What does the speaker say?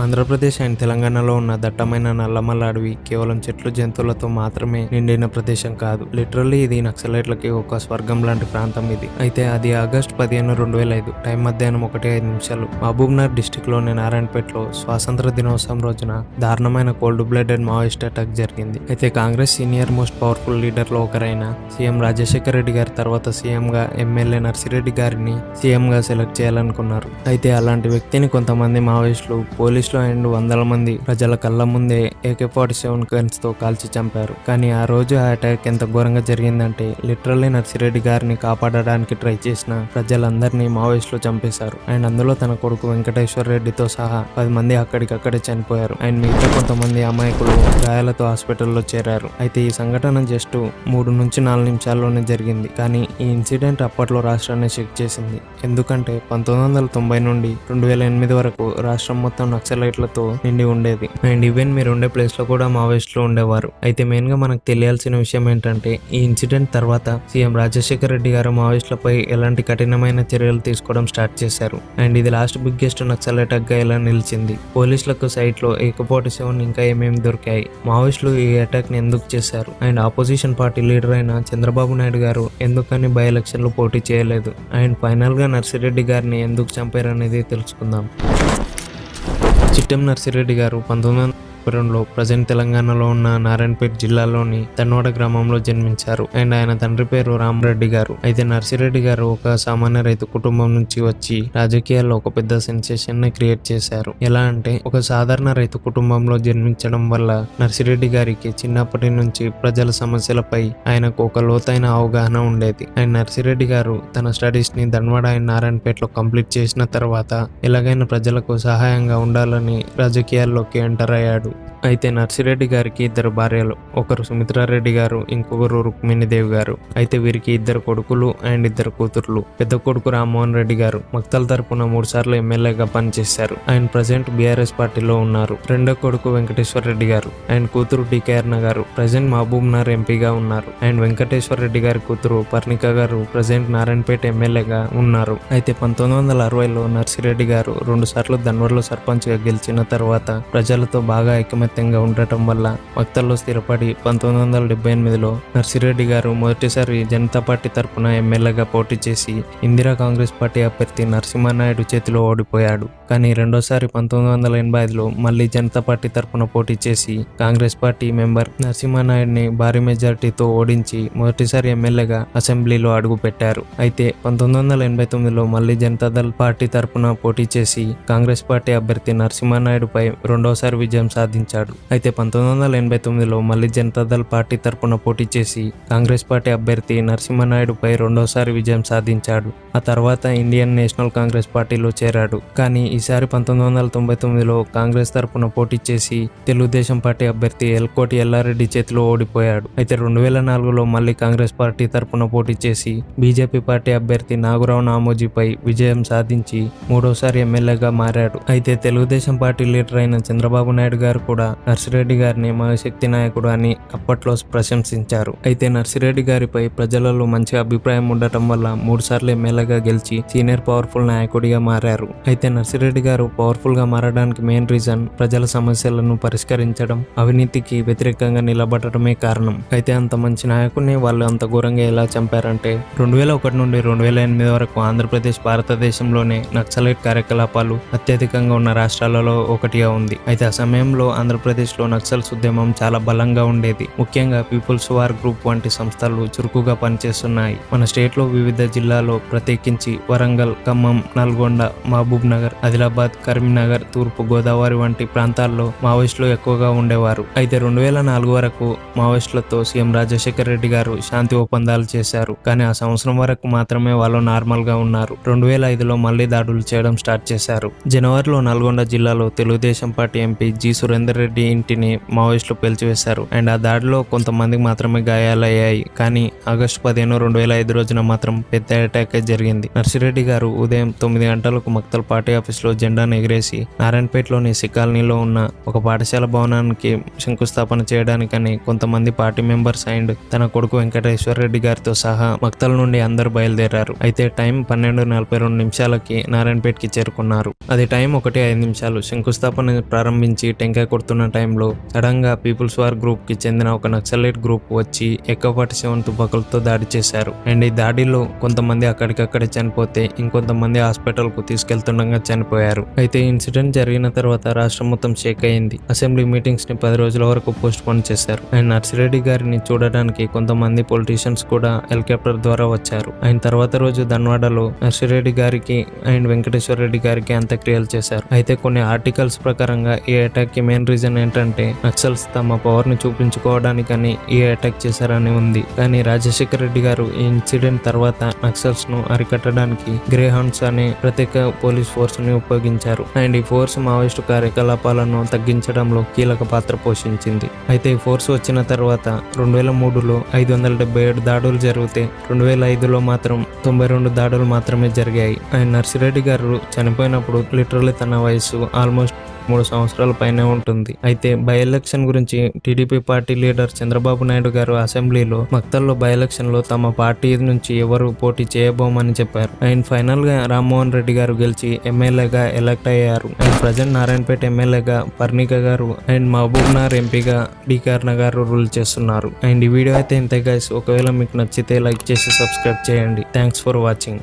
Andhra Pradesh and తెలంగాణలో ఉన్న దట్టమైన నల్లమల్ల అడవి కేవలం చెట్లు జంతువులతో మాత్రమే నిండిన ప్రదేశం కాదు. లిటరల్లీ ఇది నక్సలైట్లకి ఒక స్వర్గం లాంటి ప్రాంతం ఇది. అయితే అది ఆగస్ట్ పదిహేను రెండు వేల ఐదు టైం మధ్యాహ్నం ఒకటి ఐదు నిమిషాలు. మహబూబ్నగర్ డిస్టిక్లోని నారాయణపేటలో స్వాతంత్ర దినోత్సవం రోజున దారుణమైన కోల్డ్ బ్లడెడ్ మావోయిస్ట్ అటాక్ జరిగింది. అయితే కాంగ్రెస్ సీనియర్ మోస్ట్ పవర్ఫుల్ లీడర్లో ఒకరైన సీఎం రాజశేఖర రెడ్డి గారి తర్వాత సీఎంగా ఎమ్మెల్యే నర్సిరెడ్డి గారిని సీఎంగా సెలెక్ట్ చేయాలనుకున్నారు. అయితే అలాంటి వ్యక్తిని కొంతమంది మావోయిస్టులు పోలీసులు అండ్ వందల మంది ప్రజల కళ్ళ ముందే ఏకే ఫార్టీ సెవెన్ గన్స్తో కాల్చి చంపారు. కానీ ఆ రోజు ఆ అటాక్ ఎంత ఘోరంగా జరిగిందంటే లిటరల్లీ నర్సిరెడ్డి గారిని కాపాడడానికి ట్రై చేసిన ప్రజలందరినీ మావోయిస్టులు చంపేశారు. అండ్ అందులో తన కొడుకు వెంకటేశ్వర రెడ్డితో సహా పది మంది అక్కడికక్కడే చనిపోయారు. అండ్ మిగతా కొంతమంది అమాయకులు గాయాలతో హాస్పిటల్లో చేరారు. అయితే ఈ సంఘటన జస్ట్ మూడు నుంచి నాలుగు నిమిషాల్లోనే జరిగింది. కానీ ఈ ఇన్సిడెంట్ అప్పట్లో రాష్ట్రాన్ని షేక్ చేసింది. ఎందుకంటే పంతొమ్మిది వందల తొంభై నుండి రెండు వేల ఎనిమిది వరకు రాష్ట్రం మొత్తం లైట్లతో నిండి ఉండేది. అండ్ ఈవెన్ మీరు ఉండే ప్లేస్లో కూడా మావోయిస్టులు ఉండేవారు. అయితే మెయిన్గా మనకు తెలియాల్సిన విషయం ఏంటంటే ఈ ఇన్సిడెంట్ తర్వాత సీఎం రాజశేఖర రెడ్డి గారు మావోయిస్టులపై ఎలాంటి కఠినమైన చర్యలు తీసుకోవడం స్టార్ట్ చేశారు. అండ్ ఇది లాస్ట్ బిగ్గెస్ట్ నక్సల్ అటాక్గా ఇలా నిలిచింది. పోలీసులకు సైట్లో ఏకపోటి సెవెన్ ఇంకా ఏమేమి దొరికాయి? మావోయిస్టులు ఈ అటాక్ని ఎందుకు చేశారు? అండ్ ఆపోజిషన్ పార్టీ లీడర్ అయిన చంద్రబాబు నాయుడు గారు ఎందుకని బై ఎలక్షన్లు పోటీ చేయలేదు? అండ్ ఫైనల్గా నర్సిరెడ్డి గారిని ఎందుకు చంపారనేది తెలుసుకుందాం. చిట్టెం నర్సిరెడ్డి గారు పంతొమ్మిది వందల ప్రజెంట్ తెలంగాణలో ఉన్న నారాయణపేట జిల్లాలోని తన్నోడ గ్రామంలో జన్మించారు. అండ్ ఆయన తండ్రి పేరు రామరెడ్డి గారు. అయితే నర్సిరెడ్డి గారు ఒక సామాన్య రైతు కుటుంబం నుంచి వచ్చి రాజకీయాల్లో ఒక పెద్ద సెన్సేషన్ని క్రియేట్ చేశారు. ఎలా అంటే ఒక సాధారణ రైతు కుటుంబంలో జన్మించడం వల్ల నర్సిరెడ్డి గారికి చిన్నప్పటి నుంచి ప్రజల సమస్యలపై ఆయనకు ఒక లోతైన అవగాహన ఉండేది. అండ్ నర్సిరెడ్డి గారు తన స్టడీస్ని ధన్వాడ అండ్ నారాయణపేటలో కంప్లీట్ చేసిన తర్వాత ఎలాగైనా ప్రజలకు సహాయంగా ఉండాలని రాజకీయాల్లోకి ఎంటర్ అయ్యాడు. hope. అయితే నర్సిరెడ్డి గారికి ఇద్దరు భార్యలు ఒకరు సుమిత్రారెడ్డి గారు ఇంకొకరు రుక్మిణిదేవి గారు. అయితే వీరికి ఇద్దరు కొడుకులు అండ్ ఇద్దరు కూతుర్లు. పెద్ద కొడుకు రామ్మోహన్ రెడ్డి గారు మక్తల్ తరపున మూడు సార్లు ఎమ్మెల్యేగా పనిచేశారు. ఆయన ప్రజెంట్ బీఆర్ఎస్ పార్టీలో ఉన్నారు. రెండో కొడుకు వెంకటేశ్వర రెడ్డి గారు. అండ్ కూతురు డి గారు ప్రజెంట్ మహబూబ్ నగర్ ఎంపీగా ఉన్నారు. అండ్ వెంకటేశ్వర రెడ్డి గారి కూతురు పర్ణిక గారు ప్రజెంట్ నారాయణపేట ఎమ్మెల్యేగా ఉన్నారు. అయితే పంతొమ్మిది వందల అరవైలో నర్సిరెడ్డి గారు రెండు సార్లు ధన్వర్లో సర్పంచ్గా గెలిచిన తర్వాత ప్రజలతో బాగా ఐకమత్యంగా ఉండటం వల్ల వక్తల్లో స్థిరపడి పంతొమ్మిది వందల డెబ్బై ఎనిమిదిలో నర్సిరెడ్డి గారు మొదటిసారి జనతా పార్టీ తరపున ఎమ్మెల్యేగా పోటీ చేసి ఇందిరా కాంగ్రెస్ పార్టీ అభ్యర్థి నరసింహనాయుడు చేతిలో ఓడిపోయాడు. కానీ రెండోసారి పంతొమ్మిది వందల ఎనభై ఐదులో మళ్ళీ జనతా పార్టీ తరపున పోటీ చేసి కాంగ్రెస్ పార్టీ మెంబర్ నరసింహనాయుడిని భారీ మెజారిటీతో ఓడించి మొదటిసారి ఎమ్మెల్యేగా అసెంబ్లీలో అడుగుపెట్టారు. అయితే పంతొమ్మిది వందల ఎనభై తొమ్మిదిలో మళ్ళీ జనతాదళ్ పార్టీ తరపున పోటీ చేసి కాంగ్రెస్ పార్టీ అభ్యర్థి నరసింహనాయుడుపై రెండోసారి విజయం సాధించారు. చేశాడు. అయితే పంతొమ్మిది వందల ఎనభై తొమ్మిదిలో మళ్ళీ జనతాదళ్ పార్టీ తరపున పోటీ చేసి కాంగ్రెస్ పార్టీ అభ్యర్థి నరసింహనాయుడుపై రెండోసారి విజయం సాధించాడు. ఆ తర్వాత ఇండియన్ నేషనల్ కాంగ్రెస్ పార్టీలో చేరాడు. కానీ ఈసారి పంతొమ్మిది వందల తొంభై తొమ్మిదిలో కాంగ్రెస్ తరపున పోటీ చేసి తెలుగుదేశం పార్టీ అభ్యర్థి ఎల్కోటి ఎల్లారెడ్డి చేతిలో ఓడిపోయాడు. అయితే రెండు వేల నాలుగులో మళ్ళీ కాంగ్రెస్ పార్టీ తరపున పోటీ చేసి బీజేపీ పార్టీ అభ్యర్థి నాగురావు నామోజీపై విజయం సాధించి మూడోసారి ఎమ్మెల్యేగా మారాడు. అయితే తెలుగుదేశం పార్టీ లీడర్ అయిన చంద్రబాబు నాయుడు గారు కూడా నర్సిరెడ్డి గారిని మహాశక్తి నాయకుడు అని అప్పట్లో ప్రశంసించారు. అయితే నర్సిరెడ్డి గారిపై ప్రజలలో మంచి అభిప్రాయం ఉండటం వల్ల మూడు సార్లు ఎమ్మెల్యేగా గెలిచి సీనియర్ పవర్ఫుల్ నాయకుడిగా మారారు. అయితే నర్సిరెడ్డి గారు పవర్ఫుల్గా మారడానికి మెయిన్ రీజన్ ప్రజల సమస్యలను పరిష్కరించడం అవినీతికి వ్యతిరేకంగా నిలబడటమే కారణం. అయితే అంత మంచి నాయకుడిని వాళ్ళు అంత ఘోరంగా ఎలా చంపారంటే రెండు వేల ఒకటి నుండి రెండు వేల ఎనిమిది వరకు ఆంధ్రప్రదేశ్ భారతదేశంలోనే నక్సలైట్ కార్యకలాపాలు అత్యధికంగా ఉన్న రాష్ట్రాలలో ఒకటిగా ఉంది. అయితే ఆ సమయంలో ఆంధ్ర ఆంధ్రప్రదేశ్లో నక్సల్స్ ఉద్యమం చాలా బలంగా ఉండేది. ముఖ్యంగా పీపుల్స్ వార్ గ్రూప్ వంటి సంస్థలు చురుకుగా పనిచేస్తున్నాయి. మన స్టేట్లో వివిధ జిల్లాలో ప్రత్యేకించి వరంగల్ ఖమ్మం నల్గొండ మహబూబ్ నగర్ ఆదిలాబాద్ కరీంనగర్ తూర్పు గోదావరి వంటి ప్రాంతాల్లో మావోయిస్టులు ఎక్కువగా ఉండేవారు. అయితే రెండు వేల నాలుగు వరకు మావోయిస్టులతో సీఎం రాజశేఖర రెడ్డి గారు శాంతి ఒప్పందాలు చేశారు. కానీ ఆ సంవత్సరం వరకు మాత్రమే వాళ్ళు నార్మల్గా ఉన్నారు. రెండు వేల ఐదులో మళ్ళీ దాడులు చేయడం స్టార్ట్ చేశారు. జనవరిలో నల్గొండ జిల్లాలో Telugu Desam party MP G Surender Reddy Reddy ఇంటిని మావోయిస్టులు పేల్చివేశారు. అండ్ ఆ దాడిలో కొంతమందికి మాత్రమే గాయాలయ్యాయి. కానీ ఆగస్టు పదిహేను రెండు వేల ఐదు రోజున మాత్రం పెద్ద అటాక్ జరిగింది. నర్సిరెడ్డి గారు ఉదయం తొమ్మిది గంటలకు మక్తల్ పార్టీ ఆఫీస్లో జెండాను ఎగిరేసి నారాయణపేటలోని సికాలనీలో ఉన్న ఒక పాఠశాల భవనానికి శంకుస్థాపన చేయడానికని కొంతమంది పార్టీ మెంబర్స్ అండ్ తన కొడుకు వెంకటేశ్వర రెడ్డి గారితో సహా మక్తల్ నుండి అందరూ బయలుదేరారు. అయితే టైం పన్నెండు నలభై రెండు నిమిషాలకి నారాయణపేటకి చేరుకున్నారు. అది టైం ఒకటి ఐదు నిమిషాలు శంకుస్థాపన ప్రారంభించి టెంకాయ కొడుతున్న టైంలో సడన్గా పీపుల్స్ వార్ గ్రూప్కి చెందిన ఒక నక్సలైట్ గ్రూప్ వచ్చి ఎక్కపాటి ఫార్టీ సెవెన్ తుపాకులతో దాడి చేశారు. అండ్ ఈ దాడిలో కొంతమంది అక్కడికక్కడే చనిపోతే ఇంకొంతమంది హాస్పిటల్కు తీసుకెళ్తుండగా చనిపోయారు. అయితే ఇన్సిడెంట్ జరిగిన తర్వాత రాష్ట్రం మొత్తం షేక్ అయింది. అసెంబ్లీ మీటింగ్స్ని పది రోజుల వరకు పోస్ట్ పోన్ చేశారు. అండ్ నర్సిరెడ్డి గారిని చూడడానికి కొంతమంది పొలిటీషియన్స్ కూడా హెలికాప్టర్ ద్వారా వచ్చారు. ఆయన తర్వాత రోజు ధన్వాడలో నర్సిరెడ్డి గారికి అండ్ వెంకటేశ్వర రెడ్డి గారికి అంత్యక్రియలు చేశారు. అయితే కొన్ని ఆర్టికల్స్ ప్రకారంగా ఈ అటాక్కి మెయిన్ రీజన్ ఏంటంటే నక్సల్స్ తమ పవర్ని చూపించుకోవడానికని ఈ అటాక్ చేశారని ఉంది. కానీ రాజశేఖర రెడ్డి గారు ఈ ఇన్సిడెంట్ తర్వాత నక్సల్స్ను అరికట్టడానికి గ్రే హౌండ్స్ అనే ప్రత్యేక పోలీస్ ఫోర్స్ని ఉపయోగించారు. అండ్ ఈ ఫోర్స్ మావోయిస్టు కార్యకలాపాలను తగ్గించడంలో కీలక పాత్ర పోషించింది. అయితే ఈ ఫోర్స్ వచ్చిన తర్వాత రెండు వేల మూడులో ఐదు వందల డెబ్బై ఏడు దాడులు జరిగితే రెండు వేల ఐదులో మాత్రం తొంభై రెండు దాడులు మాత్రమే జరిగాయి. ఆయన నర్సిరెడ్డి గారు చనిపోయినప్పుడు లిటరల్లీ తన వయసు ఆల్మోస్ట్ మూడు సంవత్సరాల పైనే ఉంటుంది. అయితే బై ఎలక్షన్ గురించి TDP party leader Chandrababu Naidu garu అసెంబ్లీలో మక్తల్లో బై ఎలక్షన్లో తమ పార్టీ నుంచి ఎవరు పోటీ చేయబోమని చెప్పారు. అండ్ ఫైనల్గా రామ్మోహన్ రెడ్డి గారు గెలిచి ఎమ్మెల్యేగా ఎలక్ట్ అయ్యారు. అండ్ ప్రజెంట్ నారాయణపేట ఎమ్మెల్యేగా పర్ణిక గారు అండ్ మహబూబ్ నగర్ ఎంపీగా డికర్ణ గారు రూల్ చేస్తున్నారు. అండ్ ఈ వీడియో అయితే ఇంతే గైస్ ఒకవేళ మీకు నచ్చితే లైక్ చేసి సబ్స్క్రైబ్ చేయండి. Thanks for watching